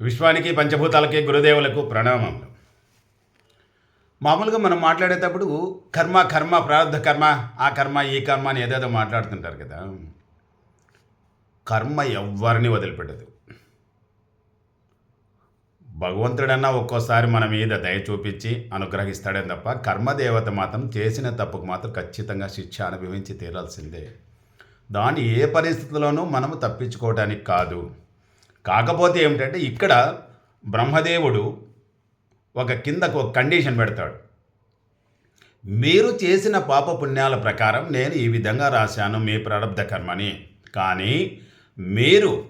విశ్వానికి పంచభూతాలకి గురుదేవులకు ప్రణామములు మామూలుగా మనం మాట్లాడేటప్పుడు కర్మ కర్మ ప్రారంధ కర్మ ఆ కర్మ ఈ కర్మ అని ఏదేదో మాట్లాడుతుంటారు కదా. కర్మ ఎవ్వరిని వదిలిపెట్టదు. భగవంతుడన్నా ఒక్కోసారి మన మీద దయ చూపించి అనుగ్రహిస్తాడే తప్ప కర్మదేవత మాత్రం చేసిన తప్పుకు మాత్రం ఖచ్చితంగా శిక్ష అనుభవించి తీరాల్సిందే. దాన్ని ఏ పరిస్థితుల్లోనూ మనము తప్పించుకోవడానికి కాదు. కాకపోతే ఏమిటంటే ఇక్కడ బ్రహ్మదేవుడు ఒక కిందకు ఒక కండిషన్ పెడతాడు. మీరు చేసిన పాప పుణ్యాల ప్రకారం నేను ఈ విధంగా రాశాను మీ ప్రారంధ కర్మని. కానీ మీరు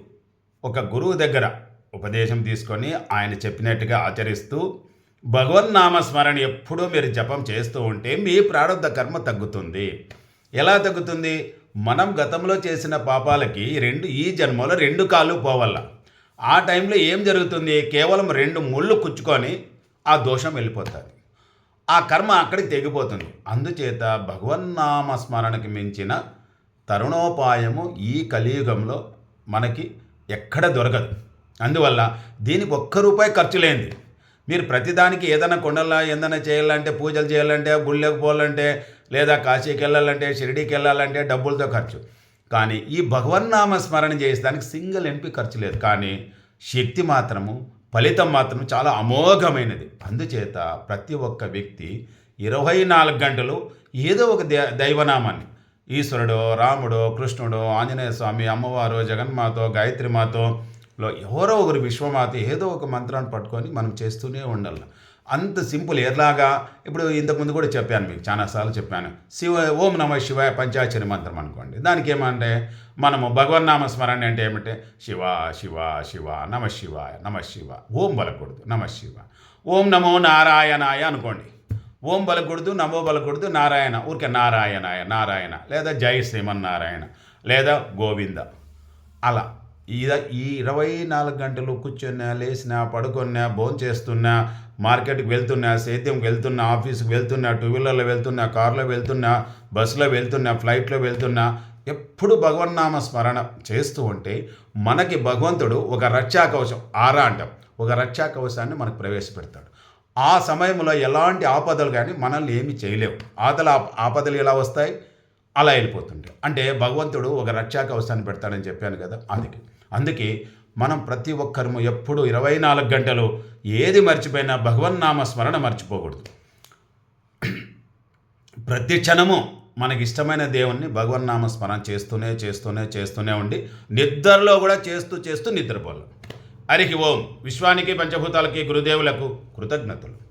ఒక గురువు దగ్గర ఉపదేశం తీసుకొని ఆయన చెప్పినట్టుగా ఆచరిస్తూ భగవన్నామస్మరణ ఎప్పుడూ మీరు జపం చేస్తూ ఉంటే మీ ప్రారంధ కర్మ తగ్గుతుంది. ఎలా తగ్గుతుంది? మనం గతంలో చేసిన పాపాలకి రెండు ఈ జన్మలో రెండు కాళ్ళు పోవల్ల. ఆ టైంలో ఏం జరుగుతుంది? కేవలం రెండు ముళ్ళు కుచ్చుకొని ఆ దోషం వెళ్ళిపోతుంది. ఆ కర్మ అక్కడికి తెగిపోతుంది. అందుచేత భగవన్నామ స్మరణకి మించిన తరుణోపాయము ఈ కలియుగంలో మనకి ఎక్కడ దొరకదు. అందువల్ల దీనికి ఒక్క రూపాయి ఖర్చు లేనిది. మీరు ప్రతిదానికి ఏదైనా కొండలా ఏదైనా చేయాలంటే పూజలు చేయాలంటే గుళ్ళకి పోవాలంటే లేదా కాశీకి వెళ్ళాలంటే షిరిడీకి వెళ్ళాలంటే డబ్బులతో ఖర్చు. కానీ ఈ భగవన్నామ స్మరణ చేసేదానికి సింగిల్ ఎంపీ ఖర్చు లేదు. కానీ శక్తి మాత్రము ఫలితం మాత్రం చాలా అమోఘమైనది. అందుచేత ప్రతి ఒక్క వ్యక్తి ఇరవై నాలుగు గంటలు ఏదో ఒక దే దైవనామాన్ని. ఈశ్వరుడు రాముడు కృష్ణుడు ఆంజనేయ స్వామి అమ్మవారు జగన్మాతో గాయత్రి మాతో ఎవరో ఒకరు విశ్వమాత ఏదో ఒక మంత్రాన్ని పట్టుకొని మనం చేస్తూనే ఉండాలి. అంత సింపుల్ ఎలాగా ఇప్పుడు ఇంతకుముందు కూడా చెప్పాను మీకు చాలాసార్లు చెప్పాను. శివ ఓం నమ శివాయ పంచాచరి మంత్రం అనుకోండి. దానికి ఏమంటే మనము భగవన్నామ స్మరణ అంటే ఏమంటే? శివ శివ శివ నమ శివాయ నమ శివ. ఓం బలకూడదు నమ శివ. ఓం నమో నారాయణాయ అనుకోండి. ఓం బలకూడదు నమో బలకూడదు నారాయణ. ఊరికే నారాయణాయ నారాయణ. లేదా జయ శ్రీమన్నారాయణ లేదా గోవింద. అలా. ఈ ఇరవై నాలుగు గంటలు కూర్చున్నా లేచినా పడుకున్నా భోంచేస్తున్నా మార్కెట్కి వెళ్తున్నా సేద్యంకి వెళ్తున్నా ఆఫీస్కి వెళ్తున్నా టూ వీలర్లో వెళ్తున్నా కార్లో వెళ్తున్నా బస్సులో వెళ్తున్నా ఫ్లైట్లో వెళ్తున్నా ఎప్పుడు భగవన్నామ స్మరణ చేస్తూ ఉంటే మనకి భగవంతుడు ఒక రక్షాకవచం ఆరా అంటాం. ఒక రక్షాకవచాన్ని మనకు ప్రవేశపెడతాడు. ఆ సమయంలో ఎలాంటి ఆపదలు కానీ మనల్ని ఏమి చేయలేవు. ఆతల ఆపదలు ఎలా వస్తాయి? అలా వెళ్ళిపోతుంటాయి. అంటే భగవంతుడు ఒక రక్షా కవచాన్ని పెడతాడని చెప్పాను కదా అందుకే. అందుకే మనం ప్రతి ఒక్కరము ఎప్పుడు ఇరవై నాలుగు గంటలు ఏది మర్చిపోయినా భగవన్నామ స్మరణ మర్చిపోకూడదు. ప్రతి క్షణము మనకి ఇష్టమైన దేవుణ్ణి భగవన్నామ స్మరణ చేస్తూనే చేస్తూనే చేస్తూనే ఉండి నిద్రలో కూడా చేస్తూ చేస్తూ నిద్రపోవాలి హరికి ఓం. విశ్వానికి పంచభూతాలకి గురుదేవులకు కృతజ్ఞతలు.